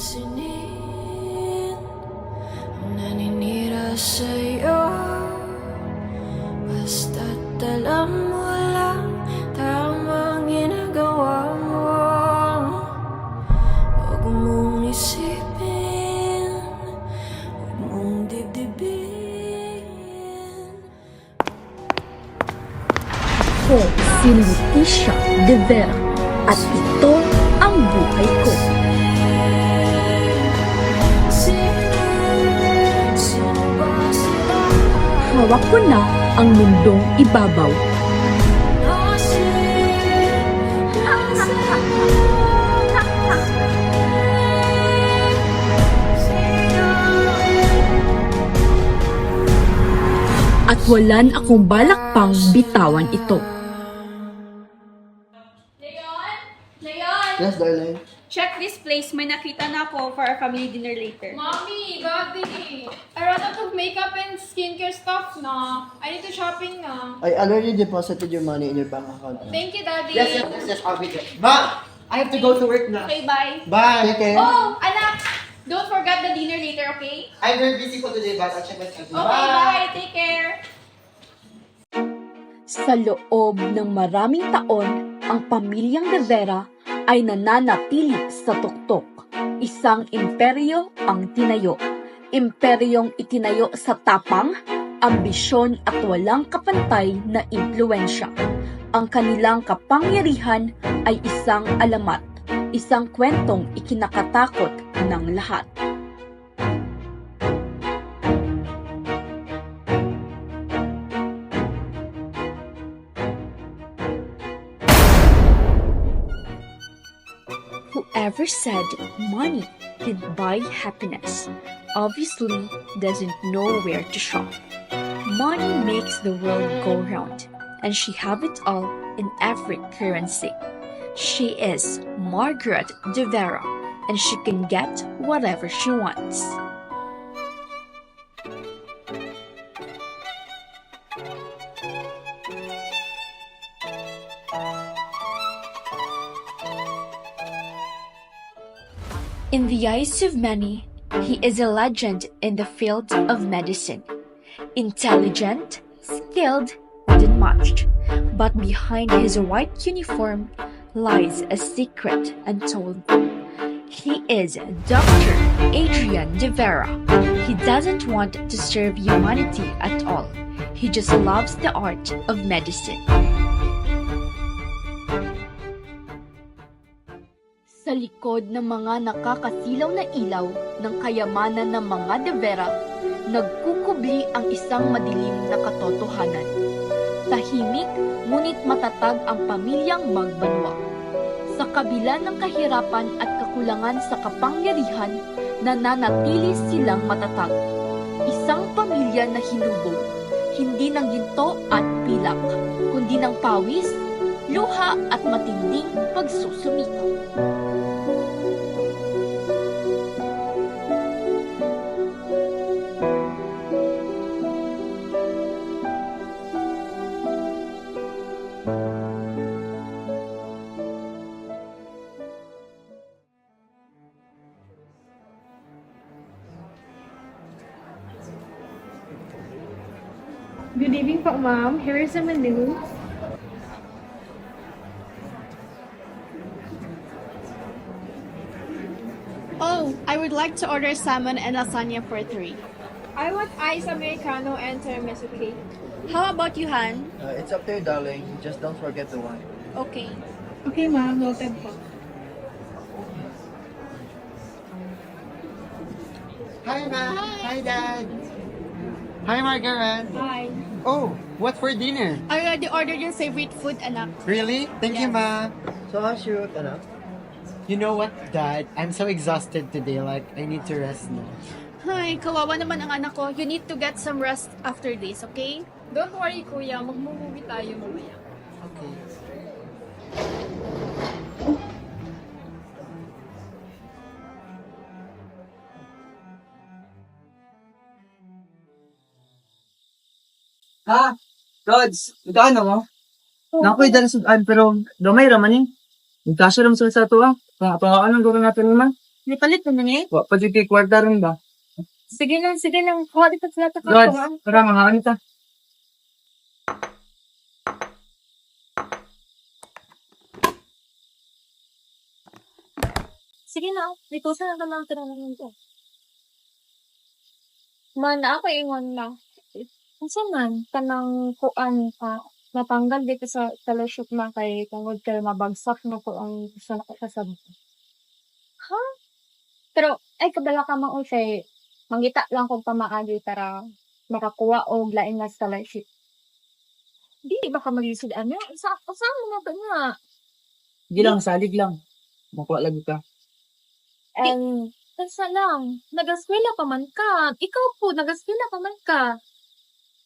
pansinin Naninira sa'yo. Basta't alam mo lang Tamang ginagawa mo. Huwag mong isipin Huwag mong didibin Ako si Leticia de Ver At ito ko na ang mundong ibabaw. At walan akong balak pang bitawan ito. Leon? Leon? Yes, darling. Check this place. May nakita na ako for our family dinner later. Mommy, Daddy, I ran out of makeup and skincare stuff na. I need to shopping na. I already deposited your money in your bank account. Thank you, Daddy. Yes, yes, yes, yes, I'll be there. Ma, I have to go to work now. Okay, bye. Bye. Take care. Oh, anak, don't forget the dinner later, okay? I'm very busy for today, but I'll check my schedule. Okay, bye. Take care. Sa loob ng maraming taon, ang pamilyang De Vera ay nananatili sa tuktok. Isang imperyo ang tinayo. Imperyong itinayo sa tapang, ambisyon at walang kapantay na impluensya. Ang kanilang kapangyarihan ay isang alamat, isang kwentong ikinakatakot ng lahat. Whoever said money can buy happiness obviously doesn't know where to shop. Money makes the world go round, and she have it all in every currency. She is Margaret de Vera, and she can get whatever she wants. In the eyes of many, he is a legend in the field of medicine. Intelligent, skilled, and much. But behind his white uniform lies a secret untold. He is Dr. Adrian De Vera. He doesn't want to serve humanity at all. He just loves the art of medicine. Sa likod ng mga nakakasilaw na ilaw ng kayamanan ng mga De Vera, nagkukubli ang isang madilim na katotohanan. Tahimik ngunit matatag ang pamilyang magbanwa. Sa kabila ng kahirapan at kakulangan sa kapangyarihan, nananatili silang matatag. Isang pamilya na hinubog, hindi ng ginto at pilak, kundi ng pawis, luha at matinding pagsusumikap. Good evening po, ma'am. Here is the menu. Like to order salmon and lasagna for three. I want ice americano and tiramisu cake. How about you, Han? Uh, it's up to you, darling. Just don't forget the wine. Okay. Okay, ma'am. Noted po. Hi, Ma. Hi. Dad. Hi, Margaret. Hi. Oh, what for dinner? I already ordered your favorite food, anak. Really? Thank you, Ma. So, how's your work, anak? You know what, Dad? I'm so exhausted today. Like, I need to rest now. Hi, kawawa naman ang anak ko. You need to get some rest after this, okay? Don't worry, kuya. Magmumuwi tayo mamaya. Okay. Ha? Rods, magkano mo? Nakoy dala sudan pero gamay raman eh. Nagkasya naman sa sa tuwa. Pa pa anong gawin natin naman? May palit na eh. Wa pa kay kwarta ron ba? Sige lang, sige lang. Kuha dito sila ito. God, tara mga ano ta. Sige na, dito sa lang lang tinanong ko. Man, ako ingon na. Kasi man, kanang kuan ka, natanggal dito sa fellowship na kay tungod kay mabagsak na ko ang ko kasabi. Ha? Pero, ay, kabala ka mang usay, mangita lang kung pamaagi para makakuha o lain na scholarship. Di ba ka ano? Sa, sa mo na nga? Hindi lang, salig lang. Makuha lagi ka. And, Tasa lang, nagaskwela pa man ka. Ikaw po, nagaskwela pa man ka.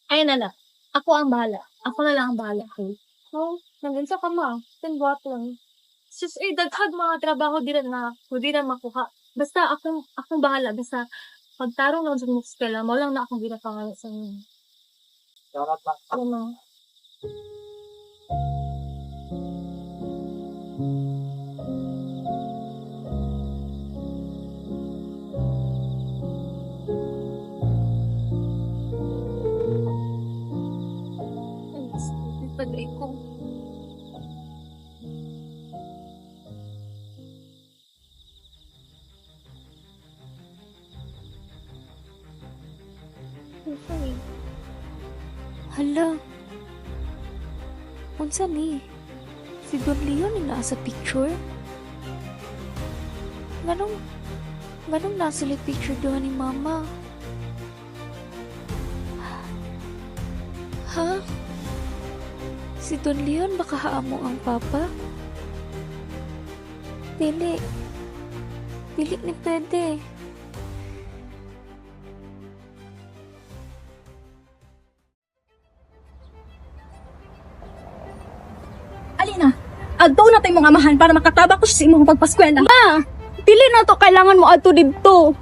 Ayun na lang. Ako ang bahala. Ako na lang ang bahala. Okay? So, naginsa ka ma. Tinbuhat lang. Sus, eh, daghag mga trabaho di na, hindi na makuha. Basta akong, akong bahala. Basta, pagtarong lang sa mga eskwela, mo lang na akong ginapangalan sa inyo. Salamat lang. Ano Hala. Unsa ni? Si Don Leon ni naa sa picture? Ganong, ganong nasa li picture doon ni Mama? Ha? Si Don Leon baka haamo ang Papa? Dili. Dili ni pwede. Alina, adto na tayo mga amahan para makatabak ko sa imong pagpaskwela. Ma, dili na to kailangan mo adto didto.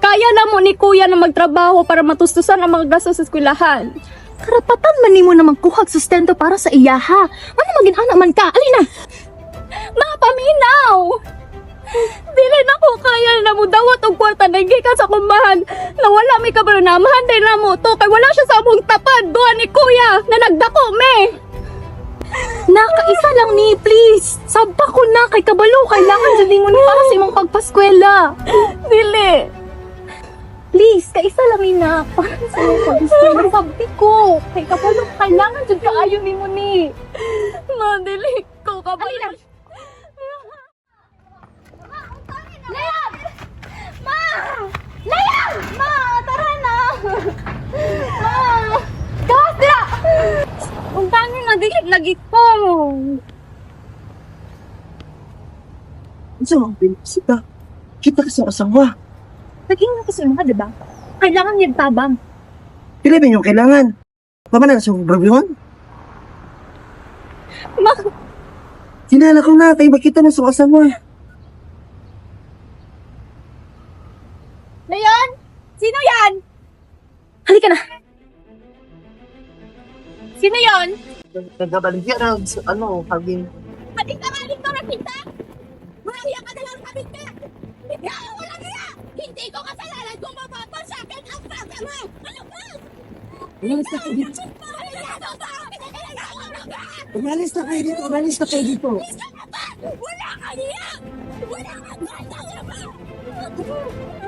Kaya na mo ni kuya na magtrabaho para matustusan ang mga gastos sa eskwelahan. Karapatan man nimo na magkuhag sustento para sa iyaha. Ano maging anak man ka? Alina! Mga paminaw! Dili na ko kaya na mo dawat og kwarta na gikan sa kumahan na wala may kabaranamahan din na mo to kay wala siya sa among tapad doon ni kuya na nagdako me. Nakaisa lang ni, please. Sabta ko na kay kabalo. Kailangan sa lingon ni para sa imong pagpaskwela. Dili. Please, kaisa lang ni na. Para sa imong pagpaskwela. Sabi ko. Kay kabalo, kailangan dyan kaayo ni mo ni. Madili ko kabalo. Leon! Ma! Leon! Ma! Tara na! Ma! Na! Kung paano nagigit lagi ko. Ano ang pinisita? Kita ka sa asawa. Naging na kasi mga, di ba? Kailangan niya tabang. Ba yung kailangan? Mama na sa problema? Ma, Kinala ko na, kay makita na sa asawa. Nagkabaligyan na, ano, sabi, Ating tamaling ko na kita! Mahaya ka na lang sabi ka! Hindi ako walang iya! Hindi ko kasalanan kung mapapal sa akin ang pasa mo! Ano ba? umalis na kayo dito. Ka! Ka! Umalis na kayo dito, umalis na kayo dito. Wala ka niya! Wala ka bata ka Walang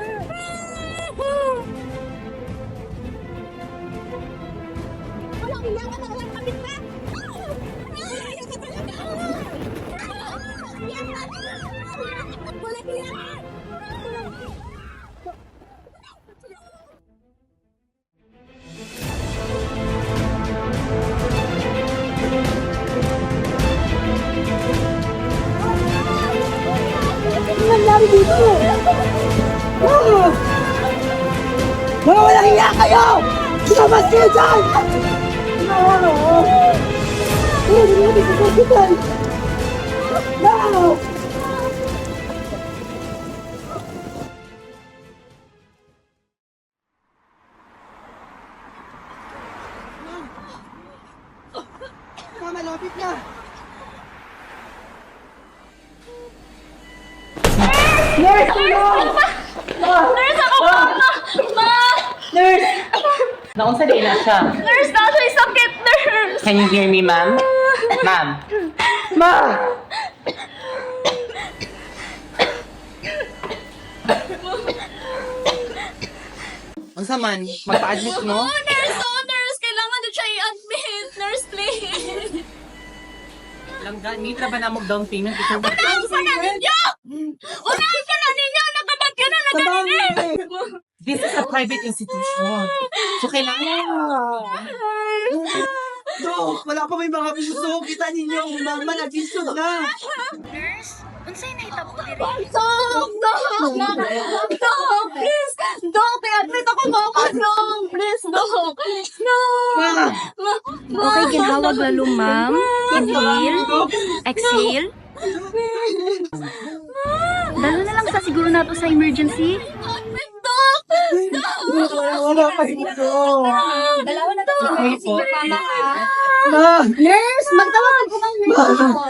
walang iya kayo! Lumabas kayo dyan! No! Ano nangyari sa hospital? No! Can you hear me, ma'am? Ma'am. Ma! Unsa man? Magpa-admit mo? Oh, nurse, oh, nurse! Kailangan na siya i-admit! Nurse, please! Langga, need na ba na mag down payment before ba? Unahan ka na ninyo! Unahan ka na ninyo! Nakabag ka na na ganinin! This is a private institution. So, kailangan. Dok, wala pa may mga puso. Kita ninyo, mama na gisod na. Dok! Dok! Dok! Please! Dok! I-admit ako mo ako! Dok! Please, Dok! Dok! Okay, ginhawag lalo, ma'am. Inhale. Exhale. Dalo na lang sa siguro nato sa emergency. Dok! Wala, wala pa dito. Dalawa Okay po. Mama ha. Ma! Nurse, magtawagan ko ng nurse ako.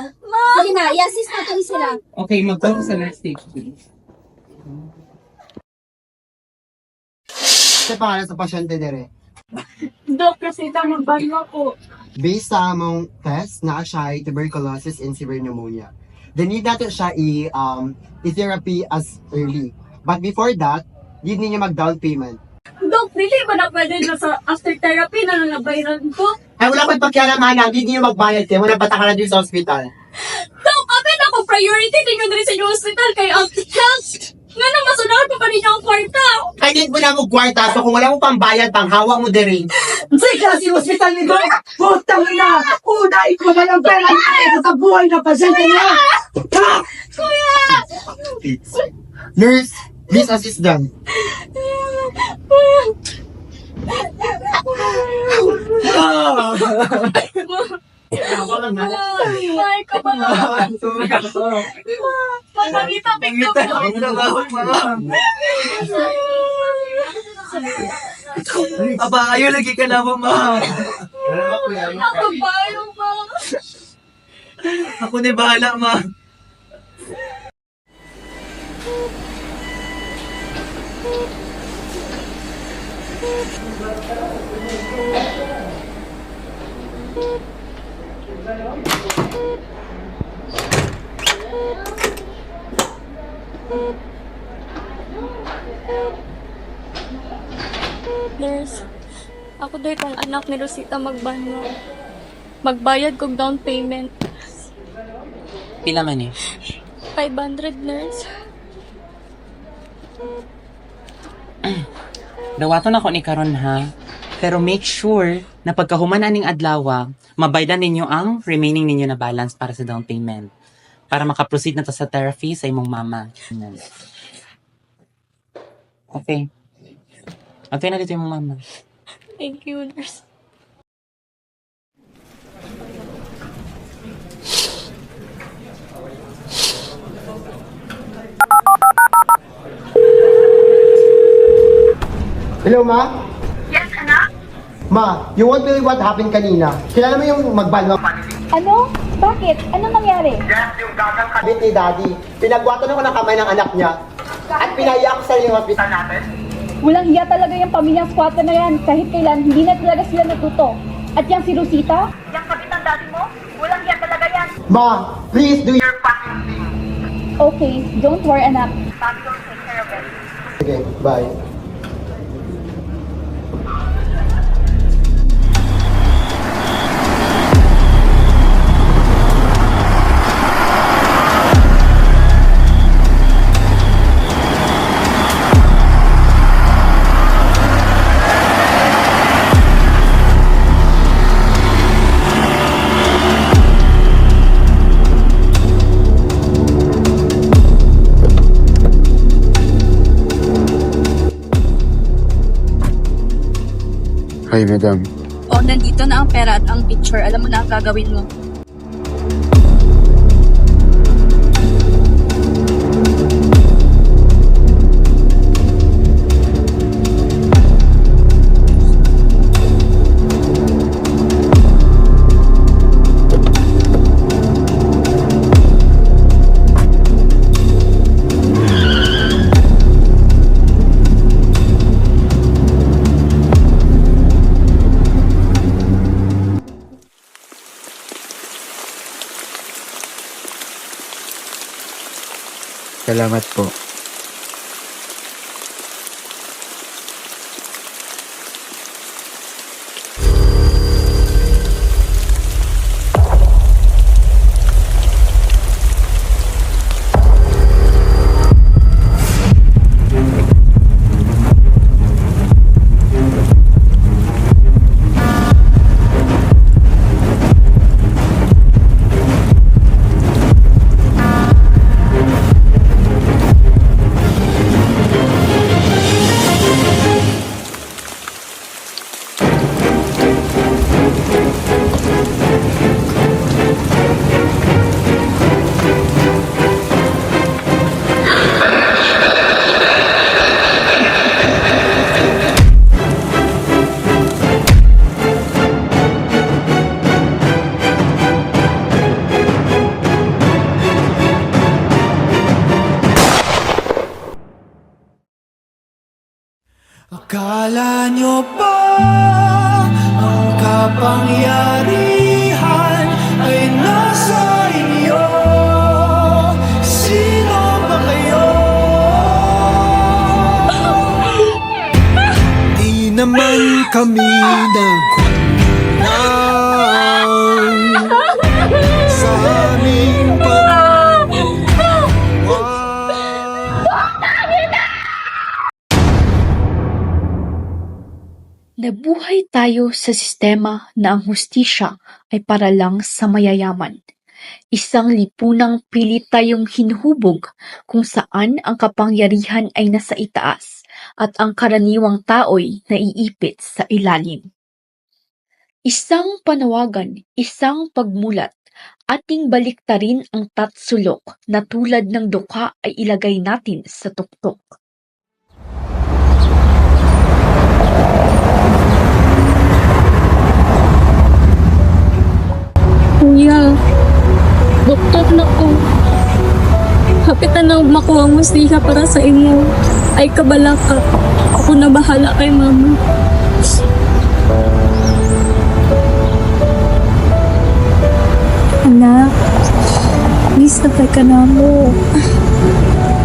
Sige na, i-assist natin sila. Okay, mag-go sa next stage, please. Sa pangalan sa pasyente dire. Dok, kasi tamang banyo ko. Based sa among test, na siya ay tuberculosis and severe pneumonia. The need natin siya i, um, i-therapy as early. But before that, need ninyo mag-down payment. Dili ba na pwede na sa after therapy na nabayaran ko? Ay, wala ko pagkialaman na, hindi ninyo magbayad kayo. Wala bata ka na din sa hospital. Dok, apit ako priority ninyo diri sa inyo hospital kay Auntie Health. Nga na masunahan pa pa ninyo ang kwarta. Ay, need mo na mo kwarta. So, kung wala mo pambayad, panghawa mo din Sa klase hospital ni Doc! Putang ina! Unay ko na yung pera niya sa buhay na pasyente niya! Ha? Nurse, please assist them. Ah! Ay, ka ba na? Pagkakita, pigto ko. Aba, ayaw lagi ka na, mama. Ako ba yung mga... Ako na bahala, ma. Nurse, ako doy kong anak ni Rosita magbanyo. Magbayad kong down payment. Pila man eh. 500, nurse. Dawaton ako ni karon ha. Pero make sure na pagkahuman aning adlaw, mabaydan ninyo ang remaining ninyo na balance para sa down payment. Para makaproceed na to sa therapy sa imong mama. Okay. Okay na dito yung mama. Thank you, nurse. Hello, ma? Yes, anak? Ma, you won't believe what happened kanina. Kilala mo yung magbalwa Ano? Bakit? Ano nangyari? kabit ni Daddy. Pinagwatan ako ng kamay ng anak niya. At pinaya ako sa yung hospital natin. Walang hiya talaga yung pamilyang squatter na yan. Kahit kailan, hindi na talaga sila natuto. At yung si Rosita? Yung kapitang daddy mo? Walang hiya talaga yan. Ma, please do your... Okay, don't worry anak. Sige, bye. Hi, madam. O, nandito na ang pera at ang picture. Alam mo na ang gagawin mo. Salamat po. Naman kami nagkulang sa aming paggawa. Nabuhay tayo sa sistema na ang hustisya ay para lang sa mayayaman. Isang lipunang pilit tayong hinuhubog kung saan ang kapangyarihan ay nasa itaas at ang karaniwang tao'y naiipit sa ilalim. Isang panawagan, isang pagmulat, ating baliktarin ang tatsulok na tulad ng duka ay ilagay natin sa tuktok. Kuya, doktor na ko. Hapitan na makuha mo siya para sa imo. Ay kabala ka. Ako na bahala kay mama. Anak, please natay ka na mo.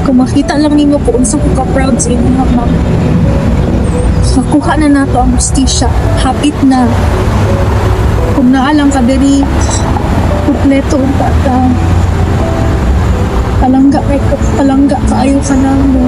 Kung makita lang ninyo kung unsa ko ka-proud sa inyo, ma'am. Makuha na nato ang justisya. Hapit na. Kung naalang ka diri, kumpleto ang bata. Palangga kay palangga kaayo ka na mo.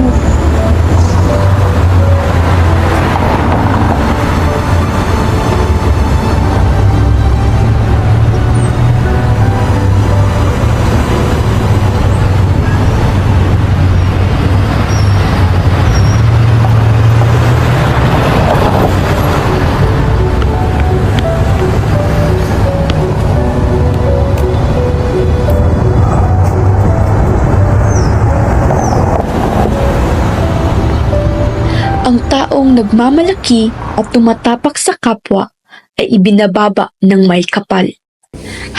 Taong nagmamalaki at tumatapak sa kapwa ay ibinababa ng may kapal.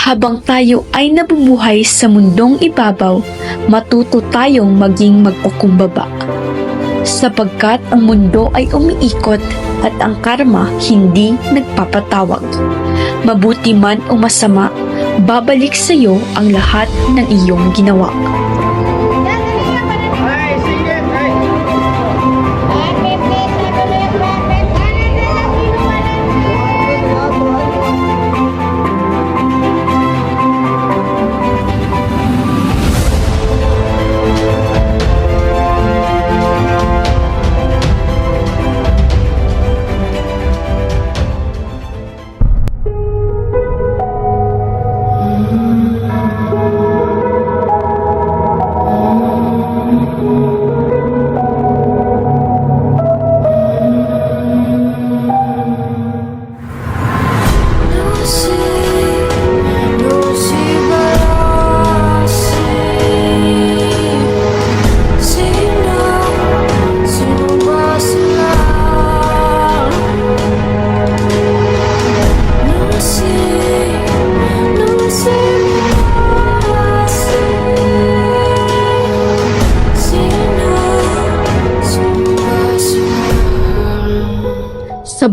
Habang tayo ay nabubuhay sa mundong ibabaw, matuto tayong maging magpakumbaba. Sapagkat ang mundo ay umiikot at ang karma hindi nagpapatawag. Mabuti man o masama, babalik sa iyo ang lahat ng iyong ginawa.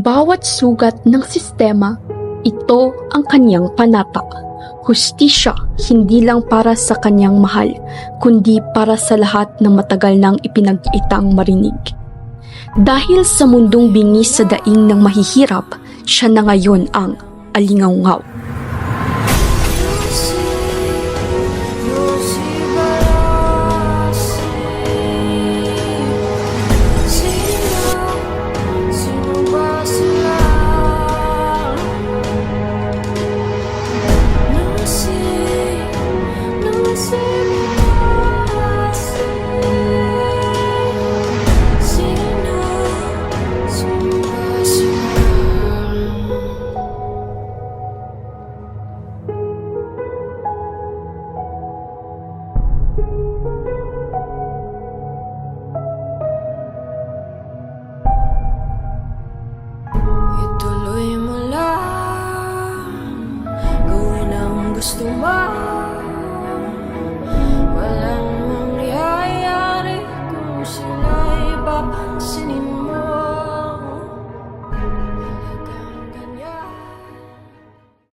Bawat sugat ng sistema, ito ang kanyang panata. hustisya hindi lang para sa kanyang mahal, kundi para sa lahat ng matagal nang ipinag-itang marinig. Dahil sa mundong bingis sa daing ng mahihirap, siya na ngayon ang alingaw